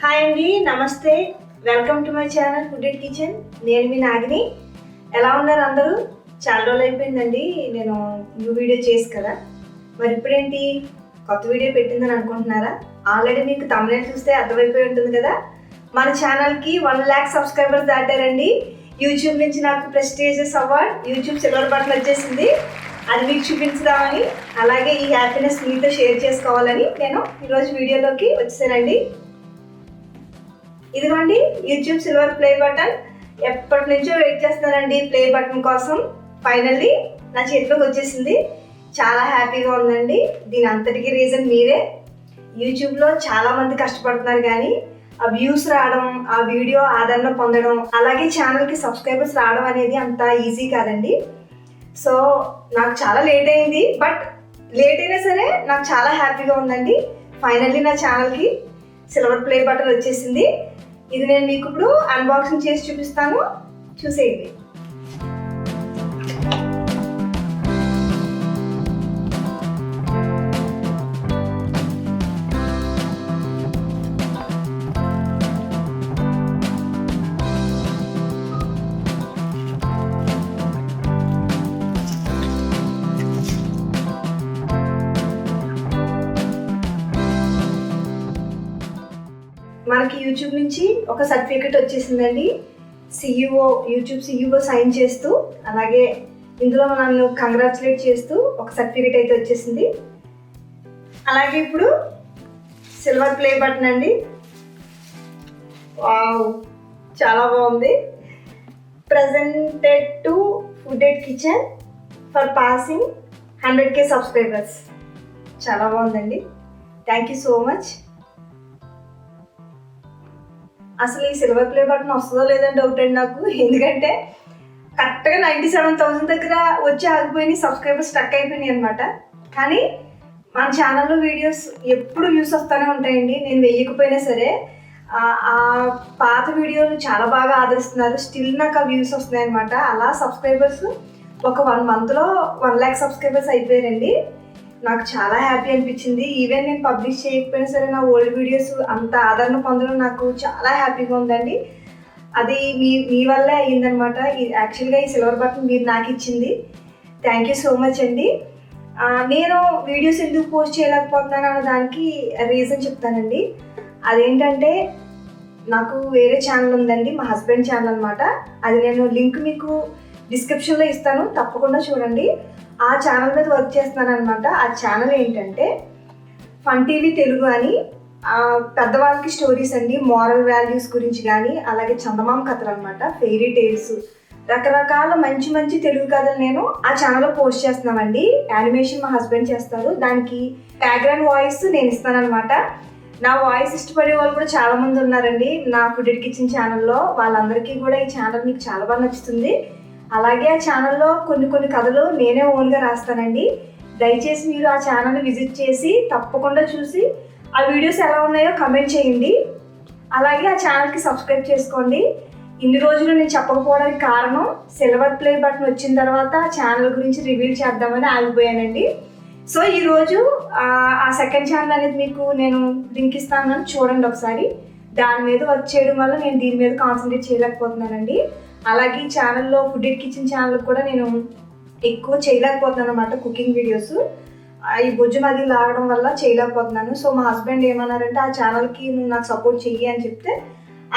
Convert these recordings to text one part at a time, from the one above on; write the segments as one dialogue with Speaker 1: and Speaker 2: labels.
Speaker 1: Hi అండి నమస్తే. Welcome to my channel food and kitchen నేను మీ నాగిని. ఎలా ఉన్నారు అందరూ? చాలా రోజులు అయిపోయిందండి నేను న్యూ వీడియో చేసి కదా. మరి ఇప్పుడేంటి? కొత్త వీడియో పెట్టిందని అనుకుంటున్నారా? ఆల్రెడీ మీకు తమిళ చూస్తే అర్థమైపోయి ఉంటుంది కదా. మన ఛానల్కి వన్ ల్యాక్ సబ్స్క్రైబర్స్ దాటారండి. యూట్యూబ్ నుంచి నాకు prestigious award YouTube silver button వచ్చేసింది. అది మీకు చూపించుదామని అలాగే ఈ హ్యాపీనెస్ మీతో షేర్ చేసుకోవాలని నేను ఈరోజు వీడియోలోకి వచ్చేసానండి. ఇదిగోండి యూట్యూబ్ సిల్వర్ ప్లే బటన్ ఎప్పటి నుంచో వెయిట్ చేస్తున్నానండి ప్లే బటన్ కోసం. ఫైనల్లీ నా చేతిలోకి వచ్చేసింది. చాలా హ్యాపీగా ఉందండి. దీని అంతటికీ రీజన్ మీరే. యూట్యూబ్లో చాలామంది కష్టపడుతున్నారు కానీ ఆ వ్యూస్ రావడం ఆ వీడియో ఆదరణ పొందడం అలాగే ఛానల్కి సబ్స్క్రైబర్స్ రావడం అనేది అంత ఈజీ కాదండి. సో నాకు చాలా లేట్ అయింది బట్ లేట్ అయినా సరే నాకు చాలా హ్యాపీగా ఉందండి. ఫైనల్లీ నా ఛానల్కి సిల్వర్ ప్లే బటన్ వచ్చేసింది. ఇది నేను మీకు ఇప్పుడు అన్బాక్సింగ్ చేసి చూపిస్తాను. చూసేయండి. మనకి యూట్యూబ్ నుంచి ఒక సర్టిఫికెట్ వచ్చేసిందండి. సిఇఓ యూట్యూబ్ సిఇఓ సైన్ చేస్తూ అలాగే ఇందులో నన్ను కంగ్రాచులేట్ చేస్తూ ఒక సర్టిఫికెట్ అయితే వచ్చేసింది. అలాగే ఇప్పుడు సిల్వర్ ప్లే బటన్ అండి. వావ్ చాలా బాగుంది. Presented to food and kitchen for passing hundred K subscribers చాలా బాగుందండి. థ్యాంక్ యూ సో మచ్ అసలు ఈ సిల్వర్ ప్లే బటన్ వస్తుందో లేదని డౌట్ అండి నాకు. ఎందుకంటే కరెక్ట్గా నైంటీ సెవెన్ థౌసండ్ దగ్గర వచ్చి ఆగిపోయినాయి సబ్స్క్రైబర్స్ స్టక్ అయిపోయినాయి అనమాట కానీ మన ఛానల్లో వీడియోస్ ఎప్పుడు వ్యూస్ వస్తూనే ఉంటాయండి. నేను వేయకపోయినా సరే ఆ ఆ పాత వీడియోలు చాలా బాగా ఆదరిస్తున్నారు. స్టిల్ నాకు ఆ వ్యూస్ వస్తున్నాయి అనమాట అలా సబ్స్క్రైబర్స్ ఒక వన్ మంత్లో వన్ ల్యాక్ సబ్స్క్రైబర్స్ అయిపోయారండి. నాకు చాలా హ్యాపీ అనిపించింది. ఈవెన్ నేను పబ్లిష్ చేయకపోయినా సరే నా ఓల్డ్ వీడియోస్ అంత ఆదరణ పొందడం నాకు చాలా హ్యాపీగా ఉందండి. అది మీ మీ వల్లే అయ్యిందనమాట యాక్చువల్గా ఈ సిల్వర్ బటన్ మీరు నాకు ఇచ్చింది. థ్యాంక్ యూ సో మచ్ అండి. నేను వీడియోస్ ఎందుకు పోస్ట్ చేయలేకపోతున్నాను అన్న దానికి రీజన్ చెప్తానండి. అదేంటంటే నాకు వేరే ఛానల్ ఉందండి మా హస్బెండ్ ఛానల్ అనమాట అది నేను లింక్ మీకు డిస్క్రిప్షన్లో ఇస్తాను. తప్పకుండా చూడండి. ఆ ఛానల్ మీద వర్క్ చేస్తున్నాను అనమాట ఆ ఛానల్ ఏంటంటే ఫన్ టీవీ తెలుగు అని పెద్దవాళ్ళకి స్టోరీస్ అండి మారల్ వాల్యూస్ గురించి కానీ అలాగే చందమామ కథలు అనమాట ఫెయిరీ టేల్స్ రకరకాల మంచి మంచి తెలుగు కథలు నేను ఆ ఛానల్లో పోస్ట్ చేస్తున్నామండి. యానిమేషన్ మా హస్బెండ్ చేస్తారు. దానికి బ్యాక్గ్రౌండ్ వాయిస్ నేను ఇస్తానన్నమాట. నా వాయిస్ ఇష్టపడే వాళ్ళు కూడా చాలా మంది ఉన్నారండి. నా ఫుడ్ కిచెన్ ఛానల్లో వాళ్ళందరికీ కూడా ఈ ఛానల్ మీకు చాలా బాగా నచ్చుతుంది. అలాగే ఆ ఛానల్లో కొన్ని కొన్ని కథలు నేనే ఓన్గా రాస్తానండి. దయచేసి మీరు ఆ ఛానల్ని విజిట్ చేసి తప్పకుండా చూసి ఆ వీడియోస్ ఎలా ఉన్నాయో కమెంట్ చేయండి. అలాగే ఆ ఛానల్కి సబ్స్క్రైబ్ చేసుకోండి. ఇన్ని రోజులు నేను చెప్పకపోవడానికి కారణం సిల్వర్ ప్లే బటన్ వచ్చిన తర్వాత ఆ ఛానల్ గురించి రివీల్ చేద్దామని ఆగిపోయానండి. సో ఈరోజు ఆ సెకండ్ ఛానల్ అనేది మీకు నేను లింక్ ఇస్తాను చూడండి ఒకసారి. దాని మీద వర్క్ చేయడం వల్ల నేను దీని మీద కాన్సన్ట్రేట్ చేయలేకపోతున్నానండి. అలాగే ఛానల్లో ఫుడ్ ఇట్ కిచెన్ ఛానల్ కూడా నేను ఎక్కువ చేయలేకపోతున్నాను అనమాట కుకింగ్ వీడియోస్ ఈ భుజం అది లాగడం వల్ల చేయలేకపోతున్నాను. సో మా హస్బెండ్ ఏమన్నారంటే ఆ ఛానల్కి నువ్వు నాకు సపోర్ట్ చెయ్యి అని చెప్తే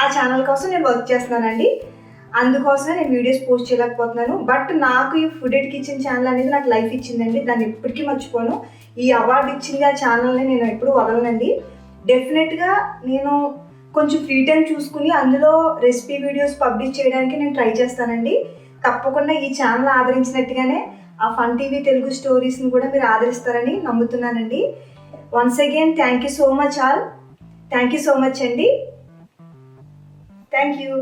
Speaker 1: ఆ ఛానల్ కోసం నేను వర్క్ చేస్తున్నానండి. అందుకోసమే నేను వీడియోస్ పోస్ట్ చేయలేకపోతున్నాను. బట్ నాకు ఈ ఫుడ్ ఎడ్ కిచెన్ ఛానల్ అనేది నాకు లైఫ్ ఇచ్చిందండి. దాన్ని ఎప్పటికీ మర్చిపోను. ఈ అవార్డు ఇచ్చింది ఆ ఛానల్ని నేను ఎప్పుడూ వదలనండి. డెఫినెట్గా నేను కొంచెం ఫ్రీ టైం చూసుకుని అందులో రెసిపీ వీడియోస్ పబ్లిష్ చేయడానికి నేను ట్రై చేస్తానండి. తప్పకుండా ఈ ఛానల్ ఆదరించినట్టుగానే ఆ ఫన్ టీవీ తెలుగు స్టోరీస్ని కూడా మీరు ఆదరిస్తారని నమ్ముతున్నానండి. Once again thank you so much all thank you so much అండి. Thank you